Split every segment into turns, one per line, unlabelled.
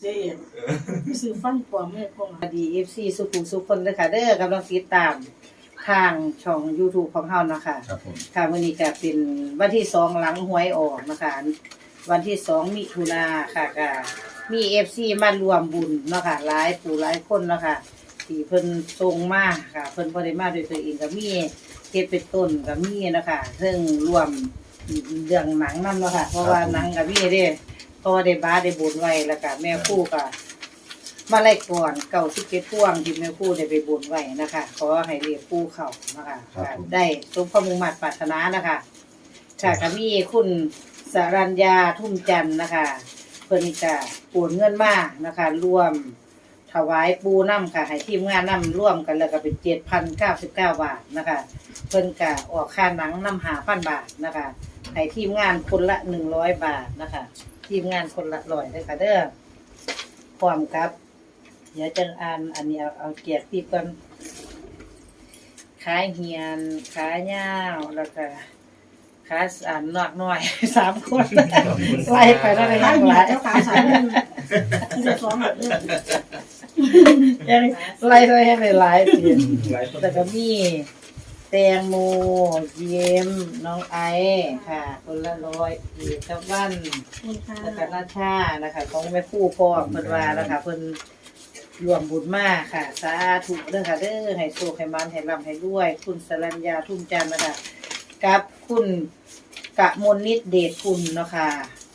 เจ๊ซื้อฟันปลอมให้พวก
สวัสดี FC สุขุมสุขคนเลยค่ะเด้อกำลังติดตามทางช่อง YouTube ของเฮานะคะ
ครับผม
ค่ะวันนี้ก็เป็นวันที่สองหลังหวยออกนะคะ วันที่สองมิถุนาค่ะก็มี FC มารวมบุญเนาะค่ะหลายผู้หลายคนเนาะค่ะที่เพิ่นส่งมาค่ะ เพิ่นบ่ได้มาด้วยตัวเองก็มีเฮ็ดเป็นต้นก็มีเนาะค่ะซึ่งรวมเรื่องหนังนำเนาะค่ะเพราะว่าหนังก็มีเด้ เพราะว่าได้บาได้บุญไว้แล้วก็แม่คู่ก็มาไล่ก่อนเก่าสิบเจ็ดพ่วงที่แม่คู่ได้ไปบุญไว้นะคะขอให้เรียกผู้เขานะคะค่ะได้สมความมุ่งมั่นปรารถนานะคะค่ะก็มีคุณสรัญญาทุ่มจันทร์นะคะ เพิ่นก็โอนเงินมานะคะร่วมถวายปูน้ำค่ะ ให้ทีมงานน้ำร่วมกันแล้วก็เป็นเจ็ดพันเก้าสิบเก้าบาทนะคะ เพิ่นก็ออกค่าหนังน้ำหาพันบาทนะคะให้ทีมงานคนละหนึ่งร้อยบาทนะคะ ทีมงานคนละร้อยเลยค่ะเด้อพร้อมกับ เดี๋ยวจะอ่านอันนี้เอาเอาเกียรติก่อนขายเฮียนขายยาวแล้วก็ขาอันนอกน้อยสามคนไล่ไปแล้วเลย
ขา
ยัง
ห
ห
ลา
ลายย
เจ้าขาสายหนึ่งที่จะซ้อมแบบนี้
ยังไล่ไปให้หลายๆทีแต่ก็มี แตงโมเยี่ยมน้องไอซ์ค่ะ คนละร้อยอีกกับวัน
คุณค่ะ
แล้วก็ราชานะคะ ของแม่ครู่พ่อเพิ่นว่านะคะเพิ่นรวมบุญมากค่ะ สาธุเด้อค่ะเด้อให้โชคให้มันให้ร่ำให้รวย คุณสรัญญาทุ่มจันทร์นะคะกับคุณกะมลนิดเดชคุณเนาะค่ะ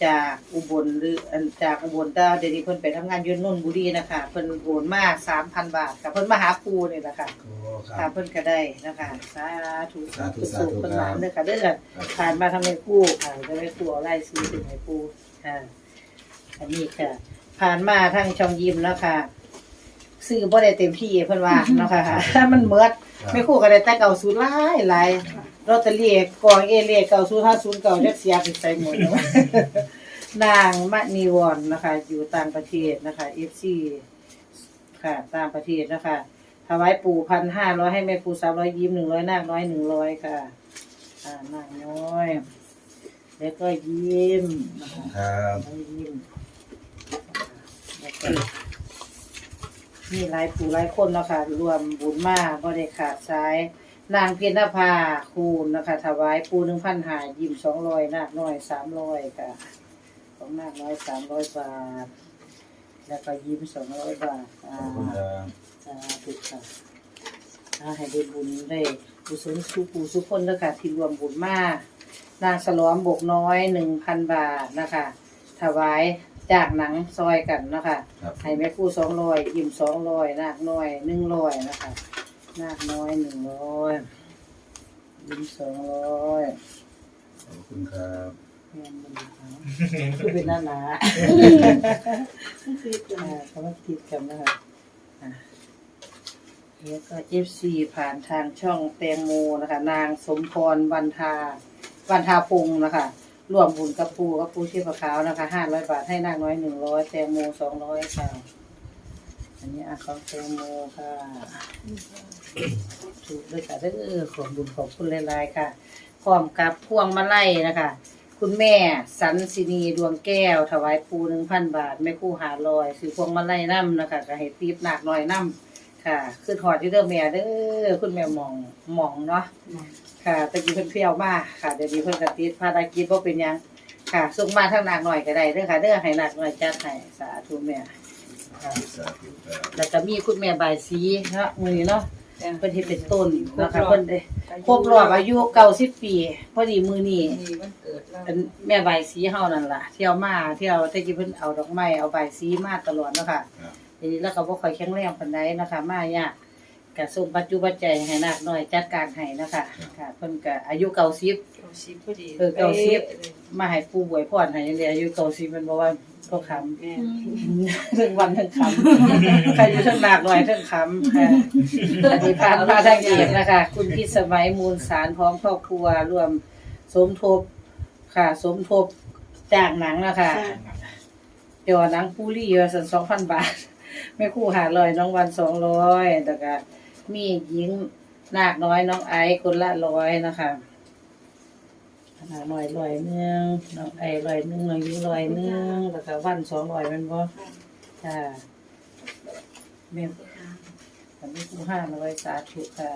จากอุบลหรืออันจากอุบลแต่เดี๋ยวนี้เพิ่นไปทำงานอยุ่นนนบุรีนะคะเพิ่นโอนมา3,000บาทค่ะเพิ่นมาหาปูนี่แหละค่ะ
โอ้ ค
ค่ะ
รับ
เพิ่นก็ได้นะคะสาธุ
สาธุ
สุ
สาธุ
ขเพิ่น
ค
ห
รับ
ลานเด้อค่ะเด้อผ่านมาทำให้คู่ค่ะจะได้คู่เอาไล่ซื้อถึงให้คู่ค่ะ อันนี้ค่ะ ผ่านมาทางช่องยิมแล้วค่ะ ซื้อบ่ได้เต็มที่เพิ่นว่าเนาะค่ะถ้ามันเมิดไม่คู่ก็ได้แต่เก่าศูนย์หลายหลายลอตเตอรี่กองเอเลียเก่าศูนย์ห้าศูนย์เก่าจะเสียไปใส่หมดเนาะนางมณีวรนะคะ อยู่ต่างประเทศนะคะ FC ค่ะต่างประเทศนะคะถ วายปู่พันห้าร้อยให้แม่ปู่สามร้อยยิ้มหนึ่งร้อยนาคน้อยหนึ่งร้อยค่ะอ่านางน้อย แล้วก็ยิ้มนะคะ
ครับ
แล้วยิ้มแล้วก็มีหลายปู่หลายคนเนาะคะรวมบุญมาบ่ได้ขาดสาย นางเพียรนภาคูณนะคะ ถวายปูหนึ่งพันหายิ้มสองร้อยนาคน้อยสามร้อยค่ะ ของนาคน้อยสามร้อยบาท แล้วก็ยิ้มสองร้อยบาทอ่า
ขอบคุณครับ
สาธุค่ะอาให้ได้บุญได้กุศลสุปูสุคนแล้วค่ะที่รวมบุญมาก นางสลอมบกน้อยหนึ่งพันบาทนะคะ ถวายจากหนังซอยกันนะคะ
ครับ
ให้แม่ผู้สองร้อยยิ้มสองร้อยนาคน้อยหนึ่งร้อยนะคะนาคน้อยหนึ่งร้อยยิ้มสองร้อย
ขอบคุณครับ
แม่นบุญเขาคือเป็นหน้าหนา อ่าเขามาติดกันนะคะอ่า แล้วก็เอฟซีผ่านทางช่องแตงโมนะคะ นางสมพรวันทาวันทาพงศ์นะคะรวมบุญกับปูกับปูชีพขาวนะคะห้าร้อยบาทให้นางน้อยหนึ่งร้อยแตงโมสองร้อยค่ะ อันนี้อาของแตงโมค่ะถูกด้วยค่ะเด้อขอบบุญขอบคุณหลายๆค่ะพร้อมกับพวงมาลัยนะคะ คุณแม่สันสินีดวงแก้ว ถวายปูหนึ่งพันบาทแม่คู่หาลอยซื้อพวงมาลัยน้ำนะคะก็ให้ตีบหนักหน่อยน้ำ ค่ะคือถอดที่เด้อแม่เด้อคุณแม่หมองหมองเนาะค่ะตะกี้เพิ่นเพี้ยวมากค่ะเดี๋ยวนี้เพิ่นก็ติดภารกิจบ่เป็นหยังค่ะส่งมาทางหนักหน่อยก็ได้เด้อค่ะเด้อให้หนักหน่อยจัดให้สาธุแม่ค่ะ
สาธุครับ
แล้วก็มีคุณแม่บายสีเนาะมื้อนี้เนาะเพิ่นเฮ็ดเป็นต้นเนาะค่ะเพิ่นได้ครบรอบอายุ90ปี พอดีมื้อนี้
มีวันเกิดแล้ว
เป็นแม่ใบายสีเฮานั่นล่ะ เที่ยวมาเที่ยวแต่กี้เพิ่นเอาดอกไม้เอาใบายสีมาตลอดเนาะค่ะ
ครับ
ทีนี้แล้วก็บ่ค่อยแข็งแรงปานใดนะคะ มายากก็ส่งปัจจุบันใจยให้นักน้อยจัดการให้นะคะค่ะเพิ่นก็อายุ90
เก้าสิบพอดี
เออเก้าสิบ มาให้ปู่บวยพรให้จังได๋อายุ90มันบ่ว่าก็คำ
แม่
ทั้งวันทั้งคำ ใครอยู่ทั้งนักน้อยทั้งคำค่ะอธิพานพาทางเอกนะคะ คุณพิสมัยมูลสารพร้อมครอบครัวร่วมสมทบค่ะ สมทบจากหนังนะคะจอหนังปูรี่ว่าสันสองพันบาท แม่คู่หาลอยน้องวันสองร้อยแต่ก็มีหญิงนาคน้อยน้องไอซ์คนละร้อยนะคะนาคน้อยร้อยหนึงน้องไอซ์ร้อยหนึงน้องหญิงร้อยหนึงแล้วก็วันสองร้อยมันบ่ค่ะแม่อันนี้ผู้ห้าร้อยสาธุค่ะ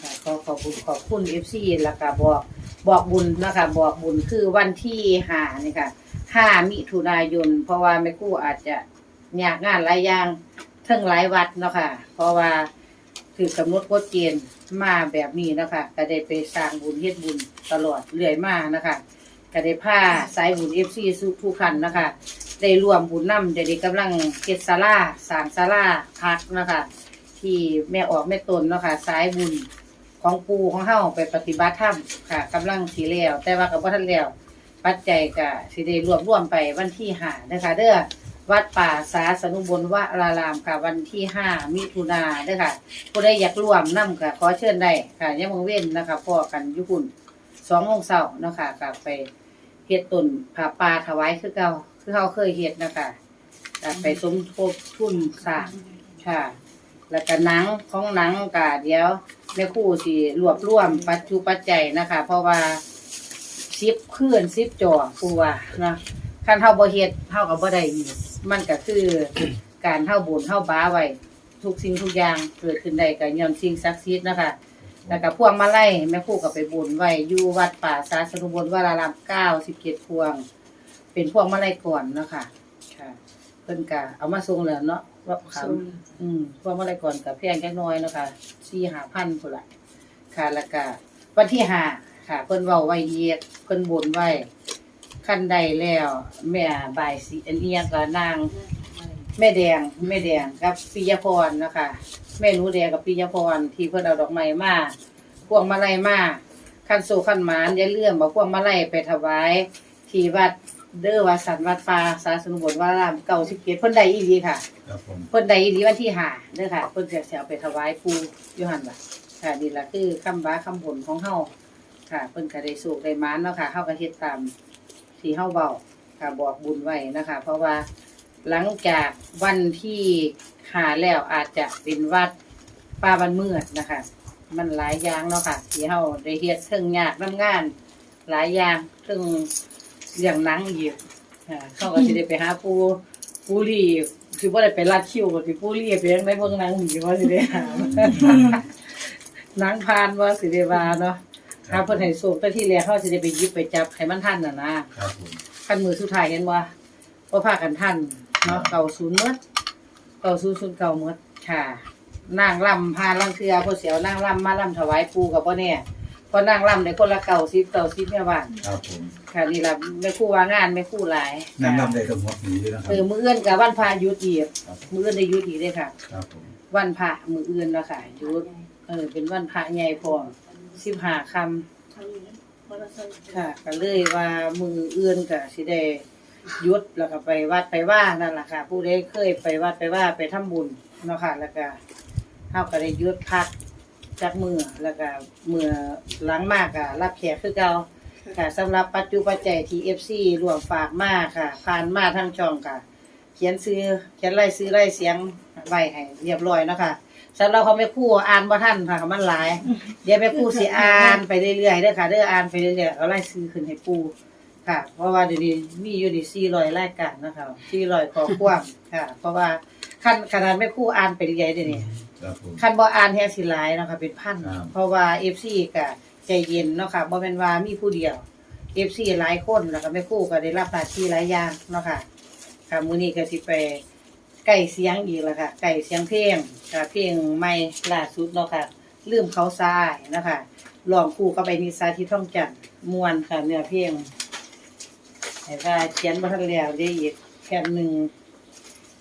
ค่ะก็ขอบคุณขอบคุณเอฟซีแล้วก็บอกบอกบุญนะคะบอกบุญคือวันที่ห้านี่ค่ะห้ามิถุนายน เพราะว่าแม่คู่อาจจะ ยากงานหลายอย่างเทั้งหลายวัดเนาะค่ะ เพราะว่าถือกำหนดกฎเกณฑ์มาแบบนี้เนาะคะก็ได้ไปสร้างบุญเฮ็ดบุญตลอดเรื่อยมานะคะก็ได้ผ้าสายบุญเอฟซีสุทุกขันนะคะได้รวมบุญนำเดี๋ยวนี้กำลังเก็ดศาลาสร้างศาลาพักนะคะที่แม่ออกแม่ตนเนาะค่ะสายบุญของปูของเฮาไปปฏิบัติธรรมค่ะกำลังสีแล้วแต่ว่ากับว่าทันแล้วปัจจัยก็สิได้รวบรวมไปวันที่หานะคะเด้อ วัดป่าสาสนุบลวรารามค่ะ วันที่ห้ามิถุนาเด้อค่ะผู้ใดอยากร่วมนํก็ขอเชิญได้ค่ะยังมงเว้นนะคะพอกันอยุคุนสองโมงเช้าเนาะค่ะกลับไปเฮ็ดต้นผาป่าถวายคือเก่าคือเขาเคยเฮ็ดนะคะก็ไปสมทบทุนสร้างค่ะ แล้วก็หนังของหนังก็เดี๋ยวแม่ครู่สิรวบรวมปัจจุปัจจัยนะคะ เพราะว่าซิปเคลื่อนซิปจ่อปูว่านะคันเฮาบ่เฮ็ดเฮาก็บ่ได้อีก มันก็คือ การเฮาบุญเฮาบ้าไว้ทุกสิ่งทุกอย่างเกิดขึ้นได้ก็ย้อนสิ่งศักดิ์สิทธิ์นะคะแล้วก็พวงมาลัยแม่ครู่ก็ไปบุญไว้อยู่วัดป่าสาสนุบลวรารามเก้าสิบเจ็ดพวง เป็นพวงมาลัยก่อนเนาะค่ะค่ะ เพิ่นก็เอามาส่งแล้วเนาะว่าขามอืมพวงมาลัยก่อนกับแพงแค่น้อยเนาะค่ะสี่ห้าพันพุ่นละค่ะแล้วก็วันที่ห้าค่ะ เพิ่นเว้าไว้เยียกเพิ่นบุญไว้ ขั้นใดแล้ว แม่บายสีอันเอียก็นาง แม่แดงแม่แดงกับปิยพรเนาะคะแม่หนูแดงกับปิยพรที่เพิ่นเอาดอกไม้มาพวงมาลัยมาคันโซคันหมานอย่าเลื่อมบ่พวงมาลัยไปถวายที่วัดเด้อวัดสันวัดป่าสาสนุบลวารามเก่าสิบเเพิ่นได้อีหลีค่ะ
ครับผม
เพิ่นได้อีหลีวันที่ห้าเด้อค่ะเพิ่นจะสิเอาไปถวายปู่อยู่หั่นล่ะค่ะนี่ล่ะคือคำบ้าคำบ่นของเฮาค่ะ เพิ่นก็ได้สุขได้หมานเนาะค่ะเฮาก็เฮ็ดตาม ที่เฮาเว้าค่ะบอกบุญไว้นะคะ เพราะว่าหลังจากวันที่หาแล้วอาจจะเป็นวัดป่าบันเมือดนะคะ มันหลายอย่างเนาะค่ะที่เฮาได้เฮ็ดเทิงยากน้ำงาน หลายอย่างเทิงเรื่องหนังอีกอ่าเขาก็สิได้ไปหาปูปูรีคือบ่ได้ไปรัดคิวบ่สิปูรีไปยังได้เบิ่งหนังอีกว่าสิได้หาหนังผ่านว่าสิได้ว่าเนาะ ถ้าเพิ่นให้สูบแต่ที่แรกเฮาสิได้ไปหยิบไปจับให้มันทันน่ะนะ
ครับผม
คันมือสุดท้ายเห็นว่าว่าพากันทันเนาะเก่าศูนย์เมดเก่าศูนย์ศูนย์เก่าเมดค่ะนางลำพาลังเทือพอเสียวนางลำมาลำถวายปูกับพ่อเนี่ยพอนางลำได้คนละเก่าสิบเก่าสิบแม่บ้าน
ครับผม
ค่ะนี่ละแม่ครู่ว่างานแม่ครู่หลาย
นั่งนำได้ทั้งหมดนี้เลยนะครั
เออมือเอื้อนกับวันพระหยุดอีก
ครับ
มือเอื้อนได้หยุดอีกเลยค่ะ
ครับผม
วันพระมือเอื้อนแล้วค่ะหยุดเออเป็นวันพระใหญ่พอ สิบห้าคำค่ะ ก็เลยว่ามือเอื้อนก็สิได้หยุดแล้วก็ไปวัดไปว่านั่นแหละค่ะ ผู้ใดเคยไปวัดไปว่าไปทำบุญเนาะค่ะ แล้วก็เฮาก็ได้หยุดพักจากมือแล้วก็มือหลังมากก็รับแขกคือเก่าค่ะสำหรับปัจจุปัจจัยที่ FC รวมฝากมาค่ะ ผ่านมาทางช่องค่ะ เขียนซื้อเขียนไล่ซื้อไล่เสียงไว้ให้เรียบร้อยเนาะค่ะ สำหรับเขาไม่ครู่อ่านบ่ทันค่ะมันหลาย เดี๋ยวแม่ครู่สิอ่านไปเรื่อยๆเด้อค่ะเด้ออ่านไปเรื่อยๆเอาไล่ซื้อขึ้นให้ปู่ค่ะ เพราะว่าเดี๋ยวนี้มีอยู่นี่400รายการนะคะ400ข้อความค่ะ เพราะว่าคันขนาดแม่ครู่อ่านไปเรื่อยๆเดี๋ยวนี้
ครับผม
คันบ่อ่านแฮงสิหลายเนาะค่ะเป็นพัน
ครับ
เพราะว่า FC ก็ใจเย็นเนาะค่ะบ่แม่นว่ามีผู้เดียว FC หลายคนแล้วก็แม่ครู่ก็ได้รับหน้าที่หลายอย่างเนาะค่ะค่ะมื้อนี้ก็สิไป ใกล้เสียงอีกแล้วค่ะใกล้เสียงเพลงค่ะเพลงใหม่ล่าสุดเนาะค่ะลืมเขาทรายนะคะร้องคู่กับไปนิสาที่ท่องจันทร์ม่วนค่ะเนื้อเพลงแต่ว่าเขียนบ่ทันแล้วได้อีกแค่หนึง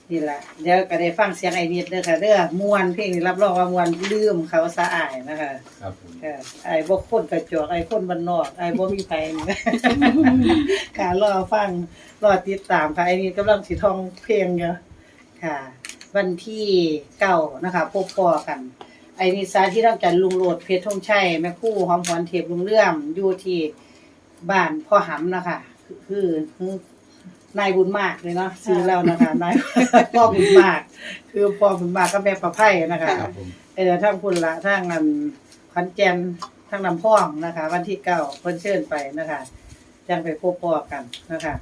นี่ล่ะเดี๋ยวก็ได้ฟังเสียงไอ้นิดเด้อค่ะเด้อม่วนเพลงนี้รับรองว่าม่วนลืมเขาสะอายนะคะ
ครับผม
ค่ะไอ้บ่คนกระจอกไอ้คนบ้านนอกไอ้บ่มีไผนี่ค่ะรอฟังรอติดตามค่ะไอ้นี่กำลังสิท่องเพลงอยู่ ค่ะ วันที่เก้านะคะ พบปอกัน ไอ้นี่สาที่ต้องจันลุงโลดเพชรธงชัยแม่ครู่หอมหวนเทพลุงเลื่อมอยู่ที่บ้านพ่อหำนะคะคือคือคือนายบุญมากเลยเนาะซื้อแล้วนะคะนายพ่อบุญมาก คือพ่อบุญมากก็แม่ประไพ่นะคะ
ครับผม
เออทั้งพุ่นละทั้งอันขอนแก่นทั้งลำพองนะคะ วันที่เก้าเพิ่นเชิญไปนะคะจังไปพบปอกันนะคะ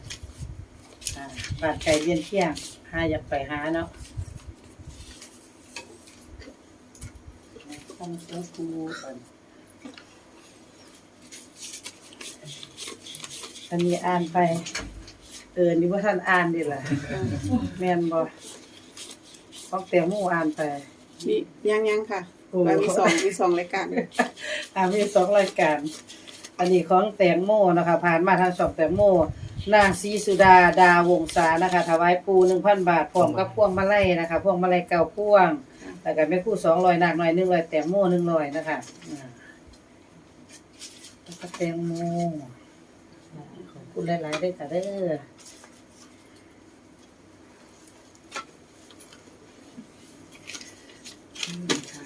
อ่าบ้านไก่เลี้ยนเที่ยง หาอยากไปหาเนาะต้องซื้อกูก่อนอันนี้อ่านไป เออนี่ว่าท่านอ่านดีล่ะ แม่นบ่ต้องเตียงหมู่อ่านไป
มียังยังค่ะ
โอ้
ว่ามีสองมีสองรายการ
อ่ามีสองรายการ อันนี้ของแตงโมนะคะผ่านมาทางช่องแตงโม นางศรีสุดาดาวงศานะคะ ถวายปูหนึ่งพันบาทพร้อมกับพวงมาลัยนะคะ พวงมาลัยเก่าพวงแล้วก็แม่คู่สองร้อยนางน้อยหนึ่งร้อยแตงโมหนึ่งร้อยนะคะอ่าแล้วก็แตงโมขอบคุณหลายๆด้วยค่ะเด้ออืมค่ะ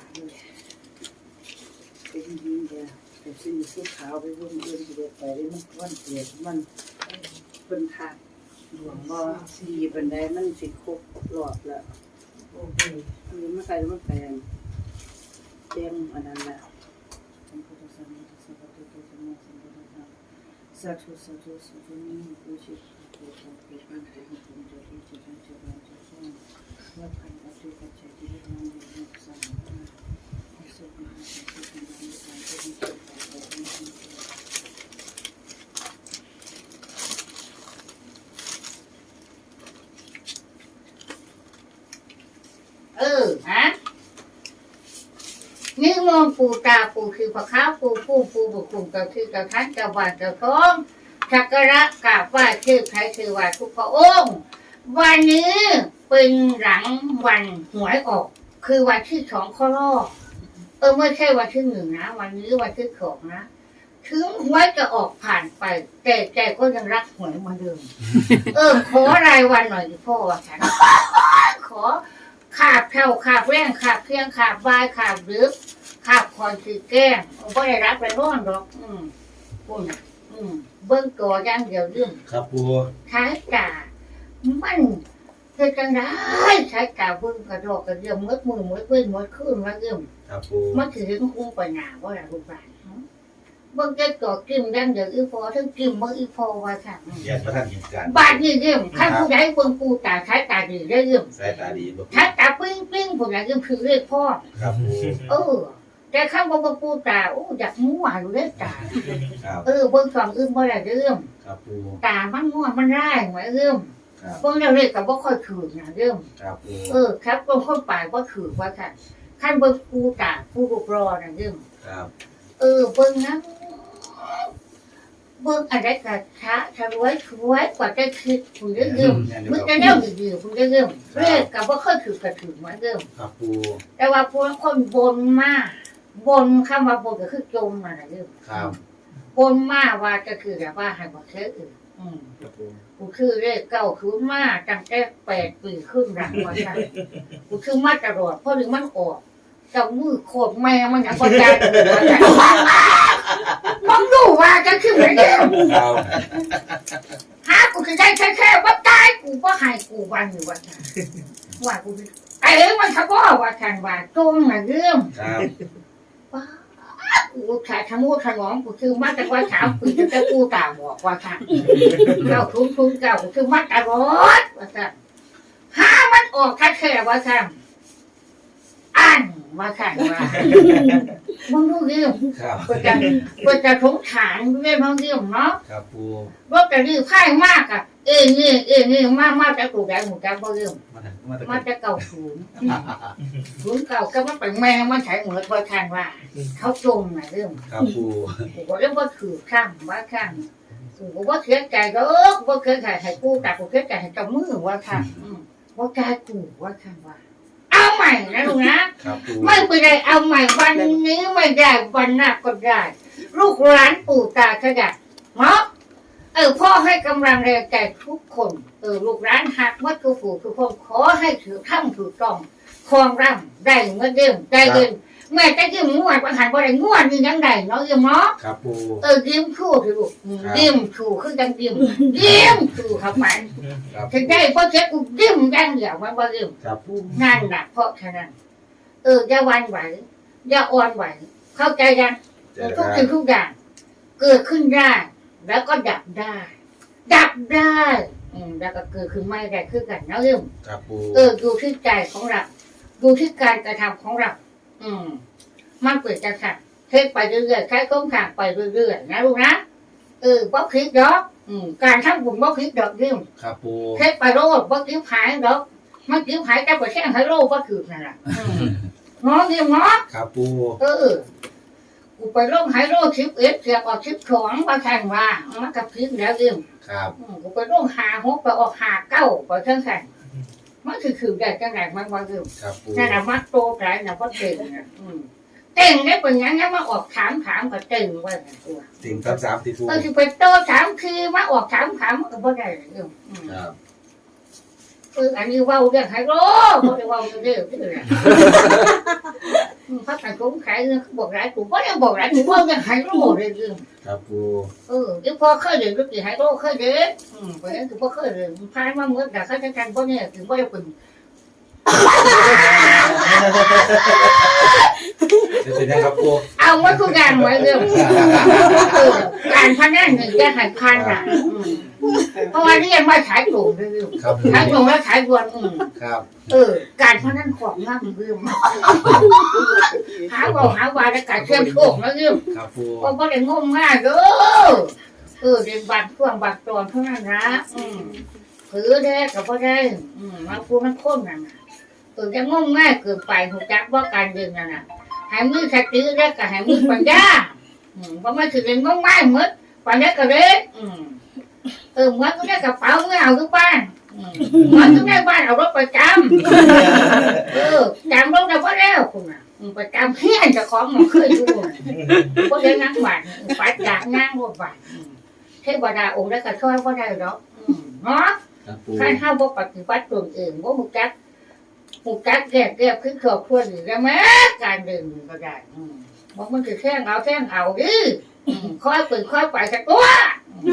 เป็นยิงเดียวแต่ซื้อสีขาวไปวุ่นเอื่นเดียวไปได้มันวันเกิดมัน เป็นทางหลวงบ่สีบันไดมันสิครบรอบแล้ว
โอเค
อันนี้ไม่ใครมาแปลงเตียงอันนั้นแหละสาธุสาธุสาธุนี่ผู้ชิดผู้ชมผู้บ้านไทยของผมจะที่จะได้จะได้จะสร้างว่าพันธุ์ที่ปัจจัยที่ได้นำอยู่ในสามให้สุขมหาสันติในการที่มีความต่อไปนี้เออฮะ
นี่ มองปูตาปูคือพระค้าปูผู้ปูบุคุมก็คือกระทันกระบาดกระท้องชักระกราบไหว่าชื่อใครคือว่าทุกพระองค์ วันนี้เป็นหลังวันหวยออก คือวันที่สองข้อรอบเออไม่ใช่วันที่หนึ่งนะวันนี้วันที่สองนะถึงหวยจะออกผ่านไป แต่ใจก็ยังรักหวยเหมือนเดิม เออ ขอรายวันหน่อยดิพ่อว่าฉัน ขอขาบเท่าขาบแรงขาบเพียงขาบบายขาบลึก ขาบคอนคือแกล้งไม่ได้รับไปร่อนหรอก อืมคุณน่ะอืม เบิ้งตัวอย่างเดียวเรื่อง
ครับปู
ใช้กามันเกิดจังได้ใช้กาเบิ้งกระดอกกระเดียวมืดมือมืดเว้ยมืดขึ้นมาเรื่อง
ครับปู
มันถือคุ้งไปหนาว่าอะไรลูกหลานเนาะเบิ้งจะก่อกิมดังเดียวอีพอทั้งกิมเบิ้งอีพอว่าค่ะอืม
แยกประทันเหตุการณ์
บาดนี่เรื่องข้าผู้ใดเบิ้งปูตาใช้ตาดีได้เรื่อง
สายตาดีบ่ปู
ใช้ตาปิ้งปิ้งผู้ใดเรื่องคือเรียกพ่อ
ครับปู
เออ แต่ข้างบนปูตาโอ้อยากมั่วอยู่เลยตา
ครับ
เออเบิ่งสองอื่นบ่ได้เรื่อง
ครับปู
ตามันมั่วมันร้ายไหมเรื่อง
ครับ
เบิ่งแล้วเลยก็บ่ค่อยถือนะเรื่อง
ครับปู
เออครับเบิ่งคนป่ายบ่ถือว่าค่ะขั้นเบิ่งปูตาปูรูปรอนะเรื่อง
ครับ
เออเบิ่งนะเบิ่งอะไรก็ช้าชะรวยชวยกว่าจะคิดผู้เรื่องมึงจะแนวดีๆผู้เรื่องเรียกก็บ่ค่อยถือกระถือเหมือนเดิม
ครับปู
แต่ว่าพวกคนบนมาก บนคำว่าบนก็คือจมมาน่ะเรื่อง
ครับ
บนมากว่าก็คือแบบว่าให้บ่เชื่ออื่นอืม
ครับปู
กูคือเลขเก้าคือมาตั้งแต่แปดปีขึ้นหลังว่าใช่กูคือมาตลอดเพราะหรือมันออกเจ้ามือโคตรแม่มันอย่างประจานเลยว่าใช่มึงดูว่าจะคือเหมือนเดิม
ครับ
หากูคือได้แค่แค่ว่าตายกูก็ให้กูวันอยู่ว่าใช่ว่ากูคือไอ้มันเขาบอกว่าฉันว่าจงน่ะเรื่อง
ครับ
ว้ากูขาทั้งมูทั้งน้องกูคือมาแต่ว่าสามปีแต่กูตาบอกว่าค่ะเก้าทุ่มทุ่มเก้ากูคือมาตลอดว่าค่ะหามันออกแค่แค่ว่าค่ะอันว่าค่ะว่ามึงรู้เรื่อง
ครับ
เพื่อจะเพื่อจะสงสารเรื่องบางเรื่องเนาะ
ครับปู
ว่าจะรีบค่ายมากอะ เอ้ยนี่เอ้ยนี่มากมากแต่กูได้หมูจ้าบ่เรื่อง
มาถึงมาถึง
มันจะเก่าศูนย์ศูนย์เก่าก็มันเป็นแม่มันใช้เหมือนว่าทานว่า เขาจมนะเรื่อง
ครับปู
กูก็เรียกว่าถือข้ามว่าข้ามกูก็ว่าเสียใจก็ว่าเคยขายให้กูแต่กูเสียใจให้เจ้ามือว่าข้ามอืมว่าใจกูว่าข้ามว่าเอาใหม่นะลุงนะครับ
ปู
ไม่เป็นไรเอาใหม่วันนี้ไม่ได้วันหน้าก็ได้ ลูกหลานปู่ตาขยันเนาะ เออพ่อให้กำลังแรงใจทุกคน เออลูกหลานหักมัดทุกผู้ทุกคนขอให้ถือข้ามถือต้องครองร่ำได้เมื่อเดิมได้เดิมแม่จะยิ้มงวดประหารบ่ได้งวดนี่ยังได้เนาะยิ้มเนาะ
ครับปู
เออยิ้มชูสิลูก
ครับ
ยิ้มชูคือจังยิ้มยิ้มชูเข้าไป
ครับ
ถึงได้เพราะเช็ดกูยิ้มอยังเดียวมันบ่ยิ้ม
ครับปู
นั่นแหละเพราะฉะนั้น เอออย่าหวันไหวอย่าอ่อนไหวเข้าใจยัง
เจอ
ทุก
ครั
สิ่ง
บ
ทุกอย่าง เกิดขึ้นได้ แล้วก็ดับได้ ดับได้ อืมแล้วก็เกิดขึ้นไม่ได้คือกันเนาะเรื่อง
ครับปู
เออดูที่ใจของเราดูที่การกระทำของเราอืมมันเปิดจังสันเทศไปเรื่อยๆใช้ก้มขางไปเรื่อยๆนะลูกนะเออบ่คิดดอก อืมการทำบุญบ่คิดดอกเรื่อง
ครับปู
เทศไปโลดบ่คิดหายดอกมันคิดหายแต่บ่แช่งให้โลดบ่คือนั่นแหละอืมเนาะเรื่องเนาะ
ครับปู
เออ กูไปร่มหายโรคชิปเอ็ดเสียบออกชิปของมาแข่งว่ามันกับพิษแล้วเรื่อง
ครับ
อืมกูไปร่มหาหกไปออกหาเก้าไปเท่งแข่งมันคือคือได้จังไหนมันว่าเรื่อง
ครับปู
นั่นแหละมัดโตใจนะว่าเก่งนะอืมเก่งได้เป็นอย่างนั้นมาออกถามถามก็เก่งไว้นะตัว
ติ่งครับสามติปู
เออคือไปโตถามคือมาออกถามถามก็บ่ได้เรื่องอืม
ครับ
เอออันนี้ว่าเรื่องไฮโลเขาเว่าเรื่องเรื่องที่อื่นอืมพระสังคมขายบอกหลายกูก็ยังบอกหลายกูว่าเรื่องไฮโลเลยเรื่อง
ครับกู
เออที่พ่อเคยเรียนรู้กี่ไฮโลเคยเรียนอืมเพราะงั้นคือพ่อเคยเรียนพายมาเมื่อแต่ข้าราชการพ่อเนี่ยถึงว่าจะเป็น
จะเป็นยังครับปู
เอาไว้ทุกอย่างไว้เรื่องเออการพนันหนึ่งจะหันพันอะอืมเพราะว่าเรียนมาขายถูกเรื่อง
ครับปู
ขายถูกแล้วขายรวนอืม
ครับ
เออ การพนันของง่ายเรื่องหาบอกหาวาและการเชื่อมโชคแล้วเรื่อง
ครับปู
ก็บ่ได้งมง่ายเด้อเออเรียนบางช่วงบางตอนเท่านั้นนะ อืมถือได้กับบ่ได้อืมมาพูดมันคนนั่นน่ะ เออจะงมง่ายเกินไปหูจักว่าการเรียนนั่นน่ะให้มือสติแล้วก็ให้มือปัญญาอืมว่ามันถือเรียนงมง่ายหมดปัญญาก็เล็กอืมเออเหมื่อนก็ได้กระเป๋าเงินเอาทุกบ้านอืมเหมื่อนก็ได้บ้านเอารถประจำเออจำรถได้พอแล้วคุณน่ะอืมประจำเพี้ยนเจะของมันเคยดูน่ะก็ได้นั่งบาดปัดจากนั่งบนบาดอืมเทวดาองค์ได้กระช่วยว่าได้หรอกอืมเนาะ
ครับปู
ข้าห้าบ่ปฏิบัติตนเองบ่มุจัก มุจักแก้แก้ขึ้นครอบครัวหรือได้ไหมการเดินก็ได้อืมบ่มันคือแท่งเอาแท่งเอาดิอืมค่อยเปิดค่อยไปสักตัวอื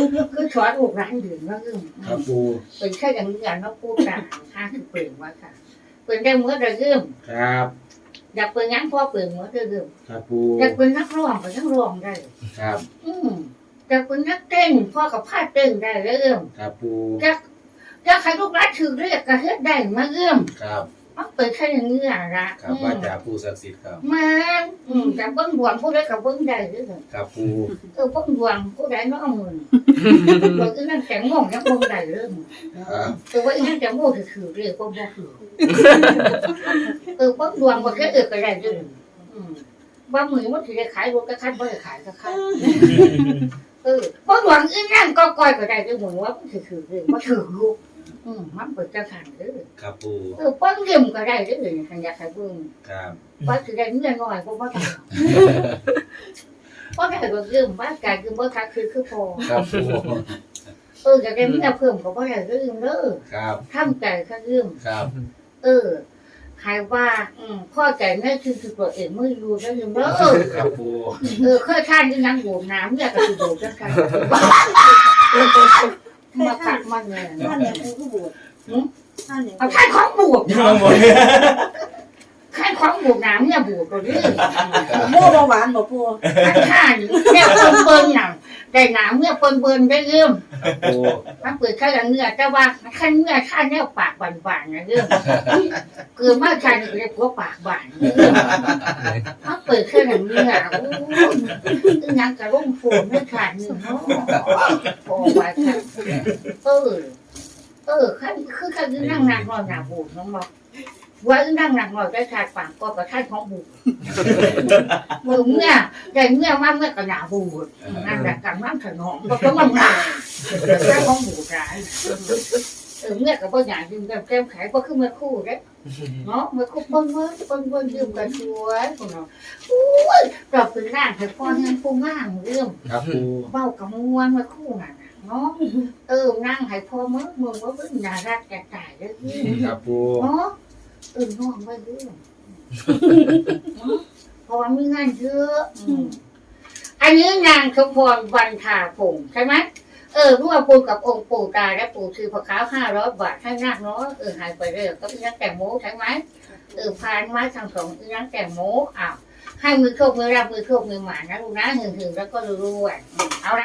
มคือสอนลูกหลานดื่มแล้วอืม
ครับปู
เป็นแค่อย่างนี้อย่างเราพูดกันห้าคือเปลี่ยนว่าค่ะเป็นได้เมื่อระเริ่ม
ครับ
อยากเป็นงั้นพ่อเปลี่ยนเมื่อระเริ่ม
ครับปู
อยากเป็นนักร้องก็นักร้องได้
ครับ
อืมอยากเป็นนักเต้นพ่อกับพาเต้นได้แล้วเอื้อม
ครับปู
อยาก อยากให้ลูกรัดถือเรียกกระเฮ็ดได้มาเอื้อม
ครับ
มันเปิดแค่อย่างนี้อะละ
ครับ
อื
ว่ามจากปูศักดิ์สิทธิ์ครับ
แม่นอืมแต่เบิ้งดวงผู้ใดกับเบิ้งได้เด้อ
ครับปู
เออเบิ้งดวงผู้ใดน้องมือเบิ้งอีนั่นแข็งงงยังเบิ้งได้เรื่อง
ครับ
แต่ว่าอีนั่นแข็งโง่ถือเรียกว่าบ่ถือเออเบิ้งดวงบ่แค่เออก็ได้เด้ออืมว่ามือมันถือได้ขายรถก็คันบ่ได้ขายก็คันเออบ่หวังอีนั่นก็ก้อยก็ได้ด้วยหวังว่ามันถือถือเลยบ่ถือลูก อืมมันเปิดจะขันเด้อ
ครับปู
เออป้องยิ้มก็ได้เด้อทันอยากให้เบิ่ง
ครับ
ว่าสิได้เงินน้อยบ่บ่ได้บ่ได้ก็ยิ้มว่าการยิ้มบ่ทักคือคือพอ
ครับปู
เอออยากได้เงินเพิ่มก็บ่ได้เด้อยิ้มเด้อ
ครับ
ทำใจก็ยิ้ม
ครับ
เออใครว่า อืมพ่อใจแม่คือคือตัวเองไม่รู้แล้วยิ้มเด้อ
ครับปู
เออเคยทานที่นั่งโบกน้ำเนี่ยก็สิโบกจังซั่น มาขัดมันเนี่ย
ท่านเนี่ยกูก็บวช
หืม
ท่านเนี่ย
เอาขั้นของบวก
ยังหมด
ขั้นของบวกน้ำเนี่ยบวกตัวนี้
โม่เบาหวานบ่ปู
ขั้นข้าเนี่ยเปิ้นเปิ้นหนัง ได้น้ำเนี่ยเปิ้นเปิ้นได้เรื่อง
ครับปู
มันเปิดขั้นเนื้อแต่ว่าขั้นเนื้อขั้นเนี่ยปากบานๆนะเรื่องเกินมากขั้นเรียกว่าปากบานเรื่องมันเปิดขั้นเนื้อโอ้ยยังกระร่มโฟมไม่ขาดหนึ่งเนาะโอ้ไว้ค่ะเออเออขั้นคือขั้นที่นั่งนานนอนหนาบูดน้องบอก ว่านั่งหนักหน่อยได้ขาดปากก็กระท่านของบูดมือเมื่อได้เมื่อมาเมื่อก็หนาบูดนั่นแหละกำลังถนอมก็ต้องมันหนาแค่ของบูดร้ายเออเมื่อกับพ่อใหญ่ยืมกันแก้มขายก็คือเมื่อคู่เด้เนาะเมื่อคู่เบิ้งเบิ้งเบิ้งเบิ้งยืมกันสวยคนเนาะอุ้ยเราเป็นร่างให้พ่อเงินผู้ง่างเรื่อง
ครับปู
เบ้ากับมวนเมื่อคู่น่ะเนาะเออนั่งให้พ่อเมื่อมือว่าเพิ่งน่ารักแก่ตายเลย
ครับปู
เนาะ เออน้องไว้เรื่องเพราะว่ามีงานเยอะอืมอันนี้นางชมพรวันทาผงใช่ไหมเออร่วมปูกับองค์ปู่ตาและปู่คือพระขาวห้าร้อยบาทให้นาคน้อยเออหายไปเลยก็เป็นนักแต่งโมใช่ไหมเออพานไม้ทางสองเป็นนักแต่งโมอ้าวให้มือโชคมือรับมือโชคมือหมานะลูกนะหึงๆแล้วก็รวยๆอืมเอาละ